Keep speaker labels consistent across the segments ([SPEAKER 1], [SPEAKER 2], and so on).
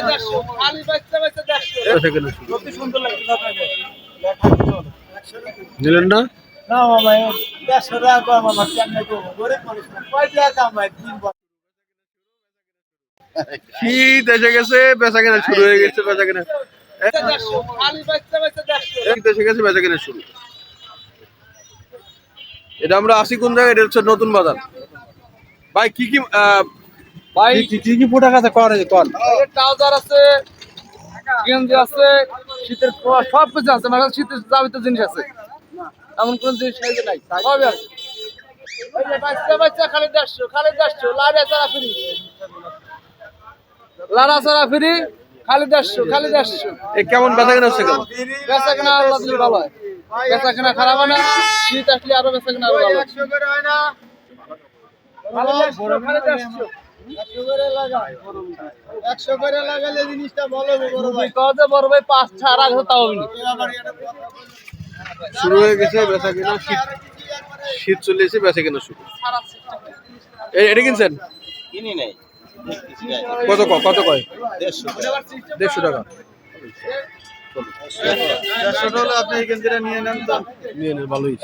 [SPEAKER 1] বেচা নিলেন না? শীত এসে গেছে বেচা কেনা শুরু হয়ে গেছে বেচা কেনা। শীত এসে গেছে বেচা কেনা শুরু। এটা আমরা আসি কোন জায়গায়? এটা হচ্ছে নতুন বাজার। ভাই কি কি আহ,
[SPEAKER 2] ভাই
[SPEAKER 1] কি কি কর
[SPEAKER 2] ট্রাউজার আছে গেঞ্জি আছে শীতের সব কিছু আছে মানে শীতের জিনিস আছে। এমন কোন জিনিস নেই যে নাই সবই আছে। বাচ্চা বাচ্চা খালি দেড়শো খালি দেড়শো লাড়া চারা ফ্রি। লাড়া চারা ফ্রি খালি দেড়শো খালি দেড়শো।
[SPEAKER 1] কেমন বেচা কেনা হচ্ছে কেমন?
[SPEAKER 2] বেচা কেনা আল্লাহ দিলে ভালো হয়। বেচা কেনা খারাপ না শীত আসলে আরও বেচা কেনা ভালো হয়। খালি দেড়শো, খালি দেড়শো। একশো করে লাগালে জিনিসটা বড় ভাই কত বড় ভাই পাঁচ তাও
[SPEAKER 1] শুরু হয়ে গেছে বেচা কেনা শীত শীত চলে এসে বেচা কেনা শুরু। এ- এটা কিনছেন?
[SPEAKER 3] কিনি নাই।
[SPEAKER 1] কত ক- কত কয়?
[SPEAKER 3] দেড়শো।
[SPEAKER 1] টাকা। ভালোই।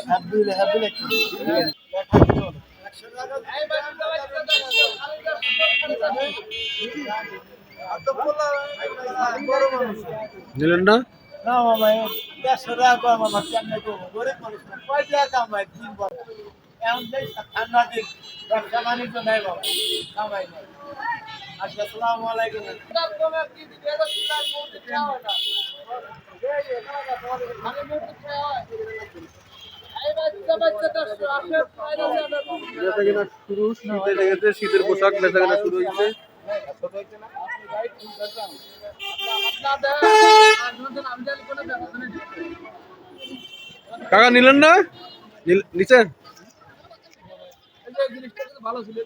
[SPEAKER 1] নিলেন না?
[SPEAKER 2] না মামা দেড়শো টাকা কম আমার কেমনে করব গরিব মানুষ কয় টাকা কামাই তিন বছর এমন দেখ দিন আসসালামু আলাইকুম।
[SPEAKER 1] শীতের পোশাক বেচা কেনা শুরু হয়েছে কাকা নিলেন না? নিল- নিচে?
[SPEAKER 2] ভালো ছিল